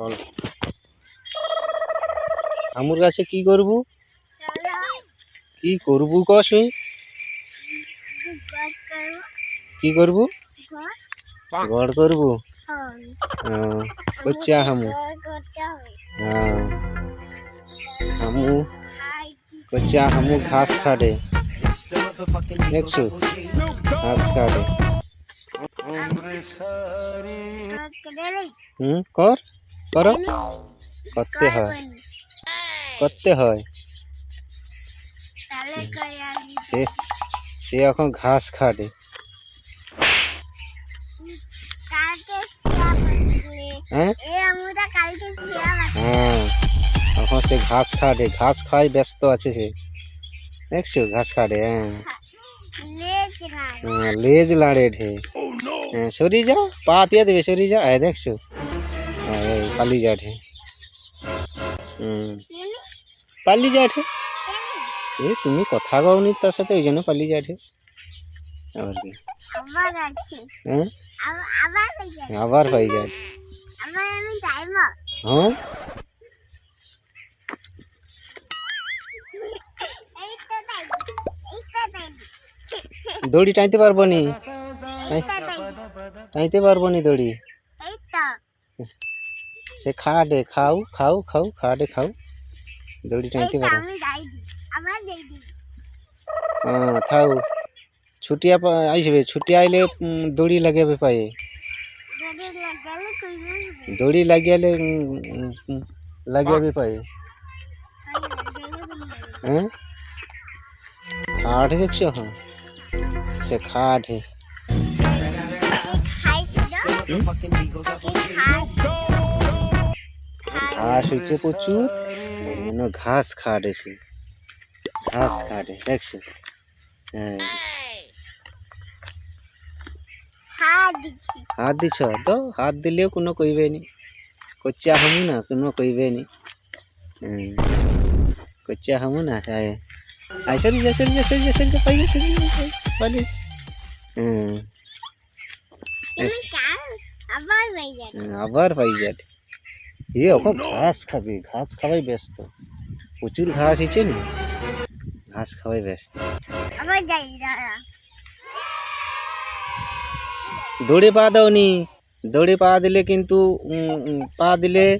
চল। আমুর গাছে কি করবু? কি করবু কসই কি করবু? গড় করবু? কচ্চা হামু হ্যাঁ হামু কচ্চা হামু ঘাস খাটে দেখছ? ঘাস খাটে হুম, কর। করো। করতে হয়। করতে হয়। সে সে এখন ঘাস খাটে। হ্যাঁ? হ্যাঁ। এখন সে ঘাস খাটে। ঘাস খাই ব্যস্ত আছে সে। দেখছ? ঘাস খাটে হ্যাঁ। হ্যাঁ, লেজ লাড়ে ঢে। হ্যাঁ সরি যা পা দিয়ে দেবে সরি যা হ্যাঁ দেখছ? হ্যাঁ এই পালি যা ঢে হুম পালি যা ঢে এ তুমি কথা কওনি তার সাথে ওই জন্য পালি যা ঢে আবার কি আবার আছে হ্যাঁ আবার আবার হয়ে যাবে আবার পাই যা ঢে আবার আমি যাইব হ্যাঁ এই তো তাই এই তো তাই দড়ি টাইতে পারব নি এই তো তাই টাইতে পারব নি দড়ি এই তো সে খাটে খাও খাও খাও খাটে খাও দড়ি এই টাইতে তো পারো আমি যাই দি আবার যাই দি হ্যাঁ থাও ছুটিয়া পা- আইসবে ছুটি আইলে উম, দড়ি লাগাবে পায়ে যদি লাগালে কই বুঝবে দড়ি লাগিয়ালে লাগাবে পায়ে হ্যাঁ খাট দেখছ হ্যাঁ সে খাট হে ঘাস হয়েছে প্রচুর। জন্য ঘাস খাটে সে ঘাস খাটে দেখছ? হ্যাঁ। হাত হাত দিছ? তো হাত দিলেও কোনো কইবে নি। কচ্চা হামু না কোনো কইবে নি। হুম কচ্চা হামু না হ্যাঁ আই সরি যা সরি যা সরি যা সরি যা পাই সরি পালি হুম আবার হয়ে। যাবে আবার পাই যাট এ এখন ঘাস খাবে ঘাস খাওয়াই ব্যস্ত। প্রচুর ঘাস হয়েছে নি? ঘাস খাওয়াই ব্যস্ত। আবার যাই দাঁড়া। দৌড়ে পা দাওনি। দৌড়ে পা দিলে কিন্তু উম, উম, পা দিলে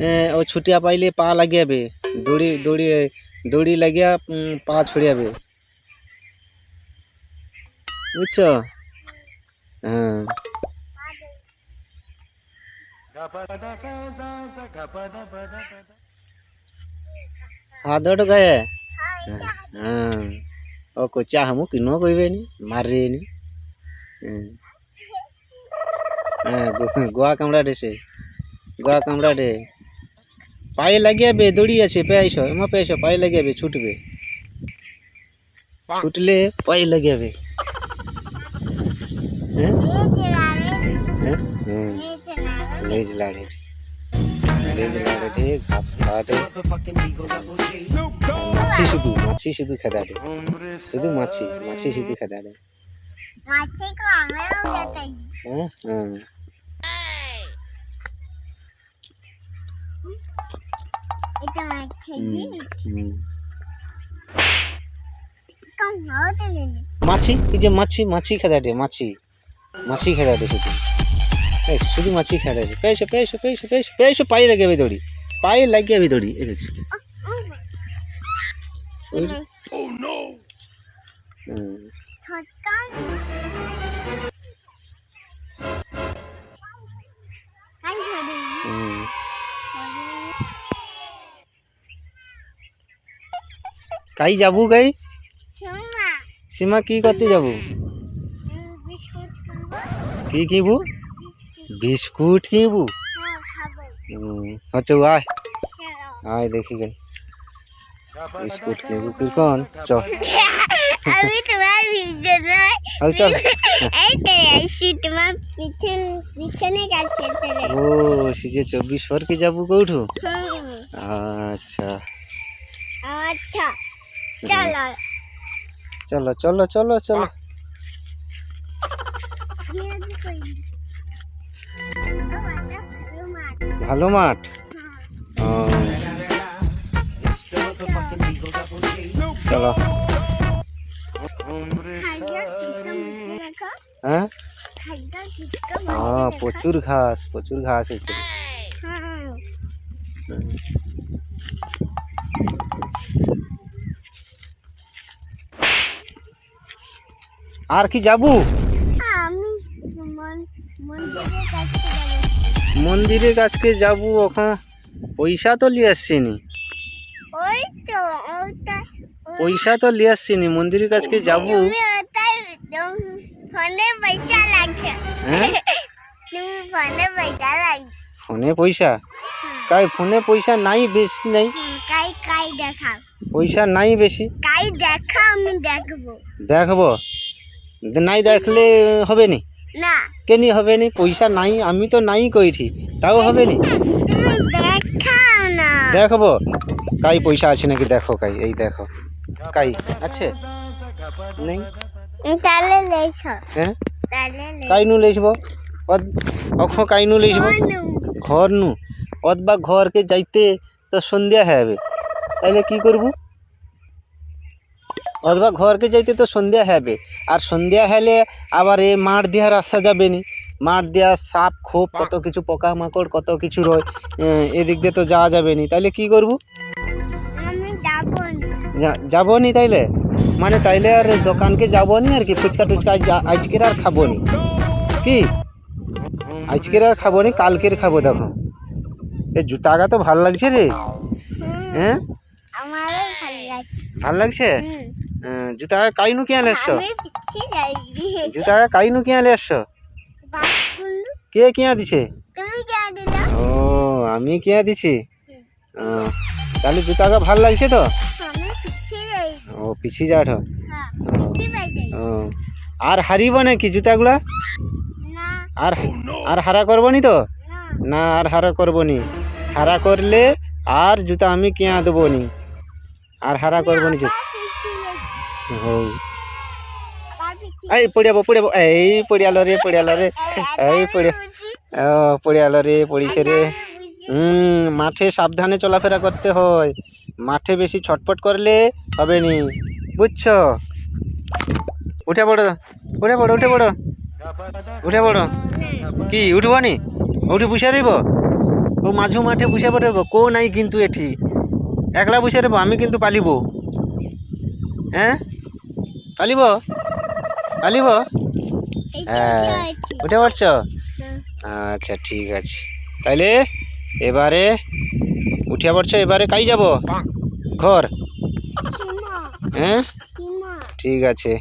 আহ, ও ছুটিয়া পাইলে পা লাগিয়াবে। দড়ি দড়ি দড়ি লাগিয়া উম, পা ছড়িয়াবে। বুঝছ? হ্যাঁ। হাত গায়ে হ্যাঁ ও কোচা হামু কিনো কইবে নি মারে নি হ্যাঁ হ্যাঁ গো- গোয়া কামড়া সে গোয়া কামড়া রে পায়ে লাগিয়াবে দড়ি আছে পেয়েছ এমা পেয়েছ পায়ে লাগিয়াবে ছুটবে ছুটলে পায়ে লাগিয়াবে হ্যাঁ হ্যাঁ হুম লেজ লাড়ে লেজ লাড়ে দে ঘাস খাওয়া দে মাছি শুধু মাছি শুধু খেদা দে শুধু মাছি মাছি শুধু খেদা দে মাছে কো আমরাও যেতাই হ্যাঁ হ্যাঁ। মাছে এই যে মাছি মাছি খেদা দে মাছি। মাছি খেদা দে শুধু। এই শুধু মাছি খেদা দে পেয়েছ পেয়েছ পেয়েছ পেয়েছ পেয়েছ পায়ে লাগিয়ে দড়ি। পায়ে লাগিয়ে দড়ি এই দেখছি কাই যাবু গাই সীমা কি করতে যাব? কি কিনবু বিস্কুট কিনবু? হ্যাঁ হচ্ছে আয়। চলো আয় দেখি গাই বিস্কুট কিনবু কিরকন চ আমি তোমার ভিডিও নয় আয় চল। এই তো আইসি তোমার পিছন পিছনে কাছে চলে ও সে যে চব্বিশ ফর কি যাবু কৌঠু? আচ্ছা। আচ্ছা চলো। চলো চলো চলো চলো। ভালো মাছ ভালো মাঠ? ও। চলো। হ্যাঁ? ও প্রচুর ঘাস প্রচুর ঘাস হয়েছে হুম। আর কি যাব? আমি মন- মন্দিরের কাছে যাব। মন্দিরের কাছকে যাব ওখানে পয়সা তো লিয়ে আসছিনি ওই তো ওটা পয়সা তো লিয়ে আসছিনি মন্দিরের কাছকে যাব। হ্যাঁ? ফোনে পয়সা লাগছে ফোনে পয়সা? কাই ফোনে পয়সা নাই বেশি নাই? কাই কাই দেখাও। পয়সা নাই বেশি? কাই দেখা আমি দেখব। দেখব? নাই দেখলে হবে নি? না। কেনি হবে নি? পয়সা নাই আমি তো নাই কইছি তাও হবে নি? তুমি দেখাও না। দেখব কাই পয়সা আছে নাকি দেখো কাই এই দেখো। কাই আছে? নেই? তাহলে লেছ হ্যাঁ? তাহলে কাই নু লেছব অখ কাই নু লেছব ঘর নু অথবা ঘরকে যাইতে তো সন্ধ্যা হবে তাহলে কি করব? অথবা ঘরকে যাইতে তো সন্ধ্যা হবে। আর সন্ধ্যা হলে আবার এ মাঠ দেওয়ার রাস্তা যাবে নি। মাঠ দেওয়া সাপ খোপ কত কিছু পোকামাকড় কত কিছু রয় এদিক দিয়ে তো যাওয়া যাবে নি। তাইলে কি করব? আমি যাব না। যা- যাব নি তাইলে? মানে তাইলে আর দোকানকে যাব নি আর কি? ফুচকা টুচকা আজ- আজকের আর খাব নি। কি? আজকের আর খাব নি কালকের খাব দেখো। এই জুতাগা তো ভালো লাগছে রে। হ্যাঁ? ভালো লাগছে। হ্যাঁ, জুতাগা কাইনু কে আলে এসছো জুতাগা কাইনু কে আলে এসছো কে কিয়া দিছে? ও আমি কিয়া দিছি? তাহলে জুতাগা ভালো লাগছে তো? ও পিছিয়ে যাঠ হ্যাঁ আর হারিব নাকি জুতাগুলা? আর আর হারা করব নি তো? না। না আর হারা করব নি হারা করলে আর জুতা আমি কিয়া দেবো নি আর হারা করব নি জুতা এই পড়িয়াবো পড়িয়াবো এই পড়িয়ালো রে রে এই পড়ে বুঝি, ও পড়িয়ালো রে পড়িছে রে। হুম মাঠে সাবধানে চলাফেরা করতে হয়। মাঠে বেশি ছটপট করলে হবে নি বুঝছ? উঠে পড়ো উঠে পড়ো উঠে পড়ো। উঠে পড়ো। কি উঠবো নি? উঠে বসে রইব? ও মাঝু মাঠে বসে পড়ব কো নাই কিন্তু এটি একলা বসে রইব আমি কিন্তু পালিব। হ্যাঁ? পালিব? পালিব? হ্যাঁ। উঠে পড়ছ? আচ্ছা ঠিক আছে। তাইলে এবারে উঠিয়া পড়ছো এবারে কাই যাব? ঘর? হ্যাঁ? ঠিক আছে।